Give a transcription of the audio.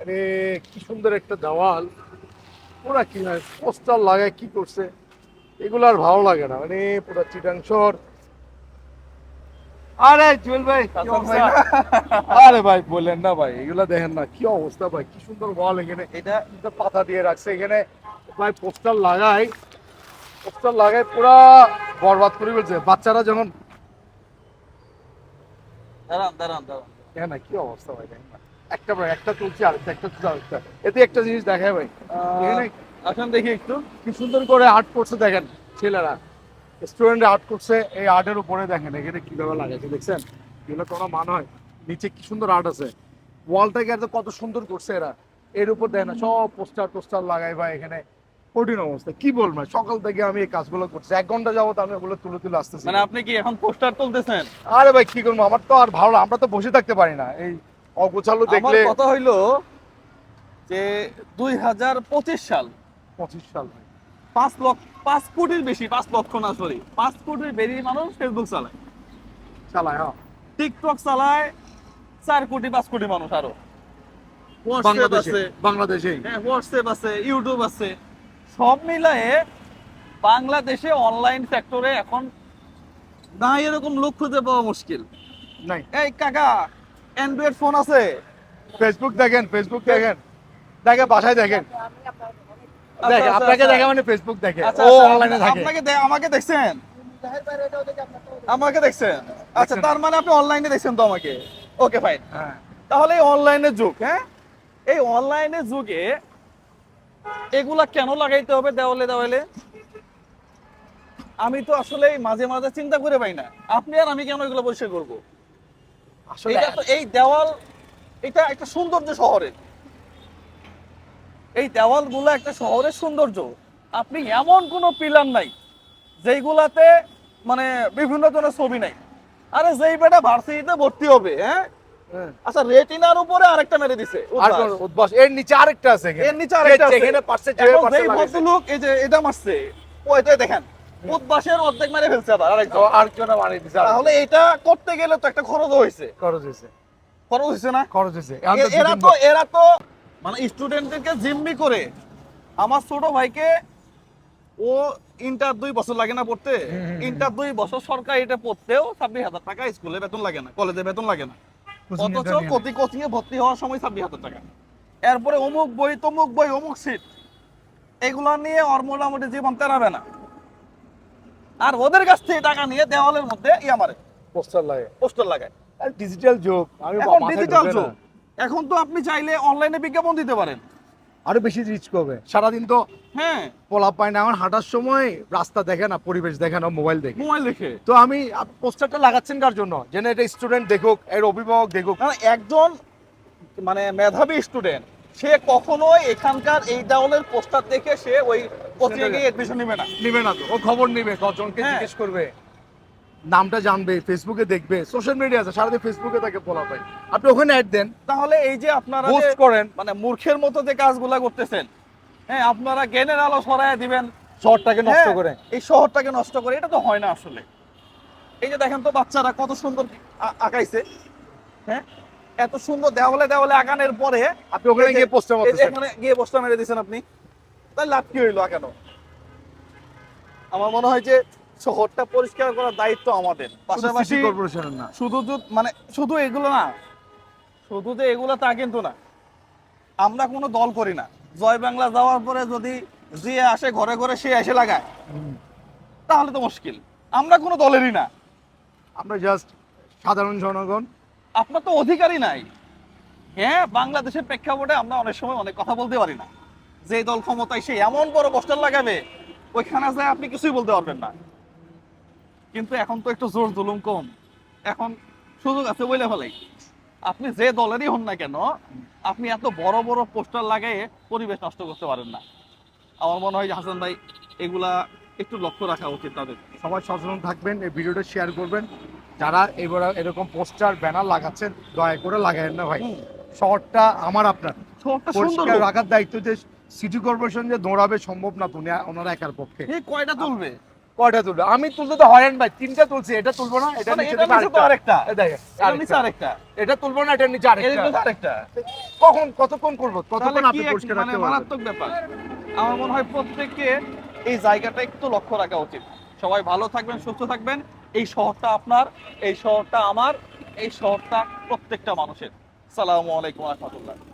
আরে কি সুন্দর একটা দেওয়াল। ওরা কি পোস্টার লাগায় কি করছে? এগুলো আর ভালো লাগে না। মানে পুরো চিটাংশর আরে জুয়েল ভাই কি অবস্থা? আরে ভাই বলেন না ভাই এগুলা দেখেন না কি অবস্থা ভাই কি সুন্দর ওয়াল এখানে। এটা পাতা দিয়ে রাখছে এখানে। ভাই পোস্টার লাগাই পোস্টার লাগাই পুরা বরবাদ করে ফেলছে। বাচ্চারা যখন দাঁড়ান দাঁড়ান দাঁড়ান। দেখেন না কি অবস্থা ভাই দেখেন না। একটা ভাই একটা আরেকটা একটা তুলছে আরেকটা। এতে একটা জিনিস দেখায় ভাই। এখানে দেখি একটু। কি সুন্দর করে আর্ট করছে দেখেন ছেলেরা। স্টুডেন্ট আর্ট করছে এই আর্টের উপরে দেখেন এখানে কীভাবে লাগাইছে দেখছেন? এগুলো কোনো মান হয়। নিচে কি সুন্দর আর্ট আছে। ওয়ালটাকে এত কত সুন্দর করছে এরা। এর উপর দেখেন না সব পোস্টার টোস্টার লাগাই ভাই এখানে। কঠিন অবস্থা কি বলব সকাল থেকে আমি এই কাজগুলো করছি। এক ঘণ্টা যাবত আমি ওগুলো তুলে তুলে আসতেছি। মানে আপনি কি এখন পোস্টার তুলতেছেন? আরে ভাই কি করব? আমার তো আর ভালো আমরা তো বসে থাকতে পারি না। এই অগোছালো আমার দেখলে কথা হইল যে দুই হাজার পঁচিশ সাল। পঁচিশ সাল পাঁচ লক্ষ পাঁচ কোটির বেশি পাঁচ লক্ষ না সরি পাঁচ কোটির মানুষ ফেসবুক চালায়। চালায় হ্যাঁ। টিকটক চালায় চার কোটি পাঁচ কোটি মানুষ আরও। হোয়াটসঅ্যাপ বাংলাদেশে আছে। বাংলাদেশেই। হ্যাঁ হোয়াটসঅ্যাপ আছে ইউটিউব আছে। সব মিলায়ে বাংলাদেশে অনলাইন সেক্টরে এখন না এরকম লোক খুঁজে পাওয়া মুশকিল। নাই। এই কাকা অ্যান্ড্রয়েড ফোন আছে। ফেসবুক দেখেন ফেসবুক দেখেন। দেখে বাসায় দেখেন। আচ্ছা, আচ্ছা, আপনাকে আচ্ছা। দেখে মানে ফেসবুক দেখে। আচ্ছা ও আচ্ছা, অনলাইনে থাকে আপনাকে আমাকে দেখছেন? আমাকে দেখছেন? আচ্ছা। তার মানে আপনি অনলাইনে দেখছেন তো আমাকে? ওকে ফাইন হ্যাঁ। তাহলে এই অনলাইনের যুগ হ্যাঁ? এই অনলাইনের যুগে এগুলা কেন লাগাইতে হবে দেওয়ালে দেওয়ালে? আমি তো আসলে মাঝে মাঝে চিন্তা করে পাই না। আপনি আর আমি কেন এগুলো পরিষ্কার করব? এটা তো এই দেওয়াল এটা একটা সৌন্দর্য শহরের এই দেওয়ালগুলো একটা শহরের সৌন্দর্য আপনি এমন কোনো পিলার নাই যেইগুলাতে মানে বিভিন্ন ধরনের ছবি নাই আরে যেই বেটা ভার্সিটিতে ভর্তি হবে হ্যাঁ হ্যাঁ। আচ্ছা রেটিনার উপরে আরেকটা মেরে দিছে আর উদ্ভাস। এর নিচে আরেকটা আছে এর নিচে আরেকটা আছে। এখন। ভদ্রলোক এই যে এটা মারছে ওইটাই দেখেন উদ্বাসের অর্ধেক মেরে ফেলছে আবার আরেকজন। বানিয়ে দিছে তাহলে এটা করতে গেলে তো একটা খরচ হয়েছে। খরচ হয়েছে। খরচ হয়েছে না? খরচ হয়েছে। এরা তো এরা তো মানে স্টুডেন্টদেরকে জিম্মি করে আমার ছোট ভাইকে ও ইন্টার দুই বছর লাগে না পড়তে। ইন্টার দুই বছর সরকার এটা পড়তেও ছাব্বিশ হাজার টাকা স্কুলে বেতন লাগে না কলেজে বেতন লাগে না। অথচ কোচিং এ ভর্তি হওয়ার সময় ছাব্বিশ হাজার টাকা। এরপরে অমুক বই তমুক বই অমুক সিট এগুলো নিয়ে ওর মোটামুটি জীবন তেরাবে না। আর ওদের কাছ থেকে টাকা নিয়ে দেওয়ালের মধ্যে ইয়া মারে পোস্টার লাগে পোস্টার লাগায়। ডিজিটাল যুগ আমি এখন ডিজিটাল যুগ। এখন তো আপনি চাইলে অনলাইনে বিজ্ঞাপন দিতে পারেন। আরও বেশি রিচ করবে। সারাদিন তো হ্যাঁ। পোলা পায় না এখন হাঁটার সময় রাস্তা দেখে না পরিবেশ দেখে না মোবাইল দেখে। মোবাইল দেখে। তো আমি পোস্টারটা লাগাচ্ছেন কার জন্য? যেন এটা স্টুডেন্ট দেখুক এর অভিভাবক দেখুক। একজন মানে মেধাবী স্টুডেন্ট সে কখনোই এখানকার এই দেওয়ালের পোস্টার দেখে সে ওই কোচিং গিয়ে এডমিশন নেবে না। নিবে না তো ও খবর নিবে কজনকে হ্যাঁ। জিজ্ঞেস করবে। নামটা জানবে ফেসবুকে দেখবে সোশ্যাল মিডিয়া আছে সারাদিন ফেসবুকে তাকে বলা পাই আপনি ওখানে অ্যাড দেন। তাহলে এই যে আপনারা পোস্ট করেন। মানে মূর্খের মতো যে কাজগুলা করতেছেন হ্যাঁ আপনারা জ্ঞানের আলো ছড়ায় দিবেন। শহরটাকে নষ্ট হ্যাঁ, করে। এই শহরটাকে নষ্ট করে এটা তো হয় না আসলে। এই যে দেখেন তো বাচ্চারা কত সুন্দর আঁকাইছে। হ্যাঁ এত সুন্দর দেওয়ালে দেওয়ালে আঁকানোর পরে আপনি ওখানে গিয়ে পোস্টার মারতেছেন। এখানে গিয়ে পোস্টার মেরে দিয়েছেন আপনি। তাই লাভ কি হইল কেন আমার মনে হয় যে শহরটা পরিষ্কার করার দায়িত্ব আমাদের। পাশাপাশি কর্পোরেশনের না। শুধু মানে শুধু এগুলো না শুধু যে এগুলো তা কিন্তু না। আমরা কোনো দল করি না। জয় বাংলা যাওয়ার পরে যদি যে আসে ঘরে ঘরে সে এসে লাগায় তাহলে তো মুশকিল। আমরা কোনো দলেরই না। আমরা জাস্ট সাধারণ জনগণ। আপনার তো অধিকারই নাই। হ্যাঁ বাংলাদেশের প্রেক্ষাপটে আমরা অনেক সময় অনেক কথা বলতে পারি না। যে দল ক্ষমতায় সে এমন বড় পোস্টার লাগাবে, ওইখানে যায় আপনি কিছুই বলতে পারবেন না। কিন্তু এখন তো একটু জোর জুলুম কম। এখন সুযোগ আছে বলে ফেলাই আপনি যে দলেরই হন না কেন, আপনি এত বড় বড় পোস্টার লাগাইয়ে পরিবেশ নষ্ট করতে পারেন না। আমার মনে হয় হাসান ভাই, এগুলা একটু লক্ষ্য রাখা উচিত তাদের। সবাই সচেতন থাকবেন, এই ভিডিওটা শেয়ার করবেন। যারা এবার এরকম পোস্টার ব্যানার লাগাচ্ছেন দয়া করে লাগায়েন না ভাই। শহরটা আমার আপনার। পরিষ্কার রাখার দায়িত্ব যে সিটি কর্পোরেশন যে দৌড়াবে সম্ভব না তুমি ওনারা একার পক্ষে। এই কয়টা তুলবে? কয়টা তুলবে? আমি তুলতে তো হয়রান ভাই তিনটা তুলছি এটা তুলবো না এটা মানে নিচে আরেকটা। নিচে এটা তুলবো না এটা নিচে আরেকটা। আরেকটা। কখন কতক্ষণ করব? কতক্ষণ আপনি পরিষ্কার মানে রাখতে মারাত্মক ব্যাপার? আমার মনে হয় প্রত্যেককে এই জায়গাটা একটু লক্ষ্য রাখা উচিত। সবাই ভালো থাকবেন সুস্থ থাকবেন। এই শহরটা আপনার এই শহরটা আমার এই শহরটা প্রত্যেকটা মানুষের। সালামু আলাইকুম রহমতুল্লাহ।